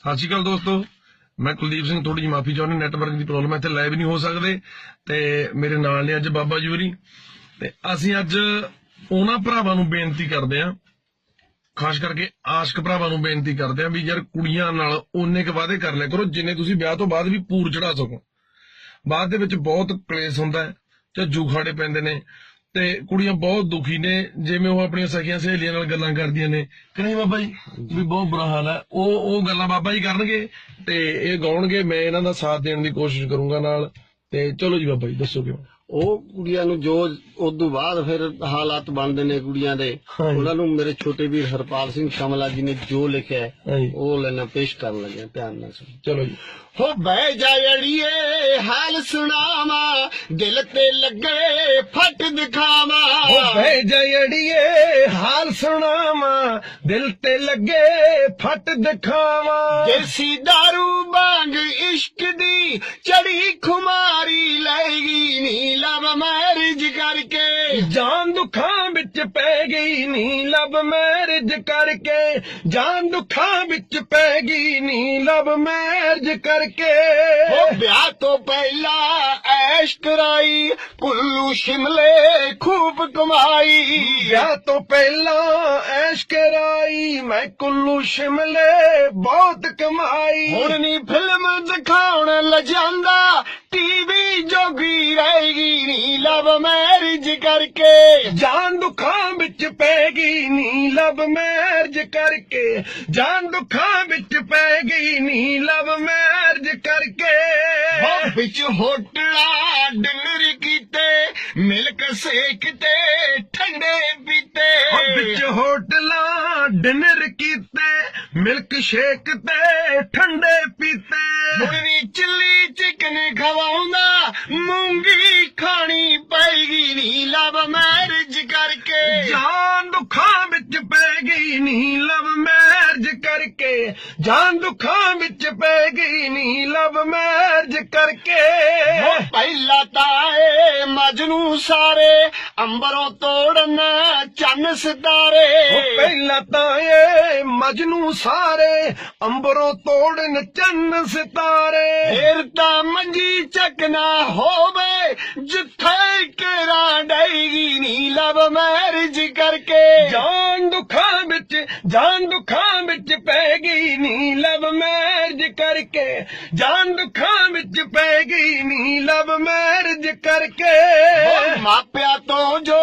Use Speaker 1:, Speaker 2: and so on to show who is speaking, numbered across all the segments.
Speaker 1: ਸਤਿ ਸ਼੍ਰੀ ਅਕਾਲ ਦੋਸਤੋ। ਮੈਂ ਕੁਲਦੀਪ ਸਿੰਘ ਥੋੜੀ ਜਿਹੀ ਮਾਫੀ ਚਾਹੁੰਦਾ ਨੈਟਵਰਕ ਦੀ ਪ੍ਰੋਬਲਮ ਹੈ ਇੱਥੇ ਲਾਈਵ ਨਹੀਂ ਹੋ ਸਕਦੇ। ਤੇ ਮੇਰੇ ਨਾਲ ਨੇ ਅੱਜ ਬਾਬਾ ਜੂਰੀ ਤੇ ਅਸੀਂ ਅੱਜ ਉਹਨਾਂ ਭਰਾਵਾਂ ਨੂੰ ਬੇਨਤੀ ਕਰਦੇ ਆਂ ਖਾਸ ਕਰਕੇ ਆਸ਼ਕ ਭਰਾਵਾਂ ਨੂੰ ਬੇਨਤੀ ਕਰਦੇ ਆਂ ਵੀ ਯਾਰ ਕੁੜੀਆਂ ਨਾਲ ਓਨੇ ਕੁ ਵਾਅਦੇ ਕਰ ਲਿਆ ਕਰੋ, ਜਿੰਨੇ ਤੁਸੀਂ ਵਿਆਹ ਤੋਂ ਬਾਅਦ ਵੀ ਪੂਰ ਚੜਾ ਸਕੋ। ਬਾਅਦ ਦੇ ਵਿੱਚ ਬਹੁਤ ਕਲੇਸ਼ ਹੁੰਦਾ ਹੈ ਜਾਂ ਜੂਖਾੜੇ ਪੈਂਦੇ ਨੇ। ਤੇ ਕੁੜੀਆਂ ਬਹੁਤ ਦੁਖੀ ਨੇ ਜਿਵੇਂ ਉਹ ਆਪਣੀਆਂ ਸਖੀਆਂ ਸਹੇਲੀਆਂ ਨਾਲ ਗੱਲਾਂ ਕਰਦੀਆਂ ਨੇ। ਕਿ ਨਹੀਂ ਬਾਬਾ ਜੀ? ਵੀ ਬਹੁਤ ਬੁਰਾ ਹਾਲ ਹੈ। ਉਹ ਉਹ ਗੱਲਾਂ ਬਾਬਾ ਜੀ ਕਰਨਗੇ ਤੇ ਇਹ ਗਾਉਣਗੇ। ਮੈਂ ਇਹਨਾਂ ਦਾ ਸਾਥ ਦੇਣ ਦੀ ਕੋਸ਼ਿਸ਼ ਕਰੂੰਗਾ ਨਾਲ। ਤੇ ਚਲੋ ਜੀ ਬਾਬਾ ਜੀ ਦੱਸੋ ਕਿਉਂ?
Speaker 2: ਉਹ ਕੁੜੀਆਂ ਨੂੰ ਜੋ ਉਦੋਂ ਬਾਅਦ ਫਿਰ ਹਾਲਾਤ ਬਣਦੇ ਨੇ ਕੁੜੀਆਂ ਦੇ। ਉਹਨਾਂ ਨੂੰ ਮੇਰੇ ਛੋਟੇ ਵੀਰ ਹਰਪਾਲ ਸਿੰਘ ਕਮਲਾ ਜੀ ਨੇ ਜੋ ਲਿਖਿਆ ਹੈ ਉਹ ਲੈਣਾ ਪੇਸ਼ ਕਰਨ ਲੱਗੇ ਹਾਂ, ਧਿਆਨ ਨਾਲ ਸੁਣੋ।
Speaker 1: ਚਲੋ ਜੀ।
Speaker 2: ਹੋ ਬਹਿ ਜਾ ਅੜੀਏ ਹਾਲ ਸੁਣਾਵਾ ਦਿਲ ਤੇ ਲੱਗੇ ਫਟ ਦਿਖਾਵਾ।
Speaker 1: ਉਹ ਬਹਿ ਜੜੀਏ ਹਾਲ ਸੁਣਾਵਾ ਦਿਲ ਤੇ ਲੱਗੇ ਫਟ ਦਿਖਾਵਾ।
Speaker 2: ਦੇਸੀ दारू ਬਾਂਗ ਇਸ਼ਕ ਦੀ ਚੜੀ ਖੁਮਾਰੀ ਲੈਗੀ ਨੀ ਮੈਰਿਜ ਕਰਕੇ।
Speaker 1: ਜਾਨ ਦੁੱਖਾਂ ਵਿੱਚ ਪੈ ਗਈ ਨੀ ਲਵ ਮੈਰਿਜ ਕਰਕੇ। ਜਾਨ ਦੁੱਖਾਂ ਵਿੱਚ ਪੈ ਗਈ ਨੀ ਲਵ ਮੈਰਿਜ ਕਰਕੇ।
Speaker 2: ਉਹ ਵਿਆਹ ਤੋਂ ਪਹਿਲਾਂ ਐਸ਼ ਕਰਾਈ ਕੁੱਲੂ ਸ਼ਿਮਲੇ ਖੂਬ ਕਮਾਈ
Speaker 1: ਵਿਆਹ ਤੋਂ ਪਹਿਲਾਂ ਐਸ਼ ਕਰਾਈ ਮੈਂ ਕੁੱਲੂ ਸ਼ਿਮਲੇ ਬਹੁਤ ਕਮਾਈ।
Speaker 2: ਹੁਣ ਨੀ ਫਿਲਮ ਦਿਖਾਉਣ ਲਜਾਂਦਾ ਟੀਵੀ ਜੋਗੀ ਮੈਰਿਜ ਕਰਕੇ।
Speaker 1: ਜਾਨ ਦੁੱਖਾਂ ਵਿੱਚ ਪੈ ਗਈ ਨੀ ਲਵ ਮੈਰਿਜ ਕਰਕੇ। ਜਾਨ ਦੁੱਖਾਂ ਵਿੱਚ ਪੈ ਗਈ ਨੀ ਲਵ ਮੈਰਿਜ ਕਰਕੇ।
Speaker 2: ਉਹ ਵਿੱਚ ਹੋਟਲਾ ਡਿਨਰ ਕੀਤੇ ਮਿਲਕ ਸੇਕ ਤੇ ਠੰਡੇ ਪੀਤੇ।
Speaker 1: ਉਹ ਵਿੱਚ ਹੋਟਲਾਂ ਡਿਨਰ ਕੀਤੇ ਮਿਲਕ ਸ਼ੇਕ ਤੇ ਠੰਡੇ ਪੀਤੇ।
Speaker 2: ਮੁਰਨੀ ਚਿੱਲੀ ਚਿਕਨ ਖਵਾਉਂਦਾ ਮੂੰਗੀ ਪਏਗੀ ਨੀ ਲਵ ਮੈਰਿਜ ਕਰਕੇ।
Speaker 1: ਜਾਨ ਦੁੱਖਾਂ ਵਿੱਚ ਪੈ ਗਈ ਨੀ ਲਵ ਮੈਰਿਜ ਕਰਕੇ। ਜਾਨ ਦੁੱਖਾਂ ਵਿੱਚ ਪੈ ਗਈ ਨੀ ਲਵ ਮੈਰਿਜ ਕਰਕੇ।
Speaker 2: ਉਹ ਪਹਿਲਾ ਤਾਂ ਏ ਮਜਨੂ ਸਾਰੇ ਅੰਬਰੋਂ ਤੋੜਨ ਚੰਨ ਸਿਤਾਰੇ।
Speaker 1: ਉਹ ਪਹਿਲਾਂ ਤਾਂ ਇਹ ਮਜਨੂ ਸਾਰੇ ਅੰਬਰੋਂ ਤੋੜਨ ਚੰਨ ਸਿਤਾਰੇ।
Speaker 2: ਫੇਰ ਤਾਂ ਮੰਜੀ ਚੱਕਣਾ ਹੋਵੇ ਜਿੱਥੇ ਕਰਕੇ
Speaker 1: ਜਾਨ ਦੁੱਖਾਂ ਵਿੱਚ ਜਾਨ ਦੁੱਖਾਂ ਵਿੱਚ ਪੈ ਗਈ ਨੀ ਲਵ ਮੈਰਿਜ ਕਰਕੇ। ਜਾਨ ਦੁੱਖਾਂ ਵਿੱਚ ਪੈ ਗਈ ਨੀ ਲਵ ਮੈਰਿਜ ਕਰਕੇ।
Speaker 2: ਮਾਪਿਆਂ ਤੋਂ ਜੋ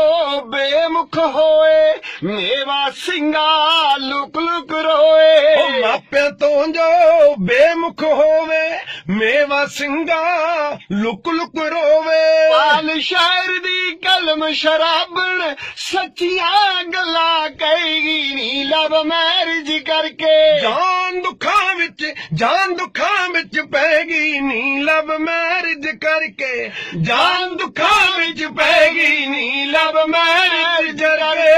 Speaker 2: ਬੇਮੁਖ ਹੋਏ ਮੇਵਾ ਸਿੰਘਾ ਲੁਕ ਲੁਕ ਰੋਏ।
Speaker 1: ਮਾਪਿਆਂ ਤੋਂ ਜੋ ਬੇਮੁਖ ਹੋਵੇ ਮੇਵਾ ਸਿੰਘਾ ਲੁਕ ਲੁਕ ਰੋਵੇ।
Speaker 2: ਪਾਲ ਸ਼ਾਇਰ ਦੀ ਕਲਮ ਸ਼ਰਾਬਣ ਸੱਚੀਆਂ ਗੱਲਾਂ ਕਹੇਗੀ ਨੀ ਲਵ ਮੈਰਿਜ ਕਰਕੇ।
Speaker 1: ਜਾਨ ਦੁੱਖਾਂ ਵਿੱਚ ਜਾਨ ਦੁੱਖਾਂ ਵਿੱਚ ਪੈ ਗਈ ਨੀ ਲਵ ਮੈਰਿਜ ਕਰਕੇ। ਜਾਨ ਦੁੱਖਾਂ ਵਿੱਚ ਪੈ ਗਈ ਨੀ ਲਵ ਮੈਰਿਜ ਕਰਕੇ।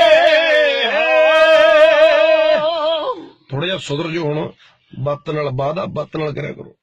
Speaker 1: ਥੋੜਾ ਜਿਹਾ ਸੁਧਰ ਜੋ ਹੁਣ ਬੱਤ ਨਾਲ ਵਾਦਾ ਬੱਤ ਨਾਲ ਕਰਿਆ ਕਰੋ।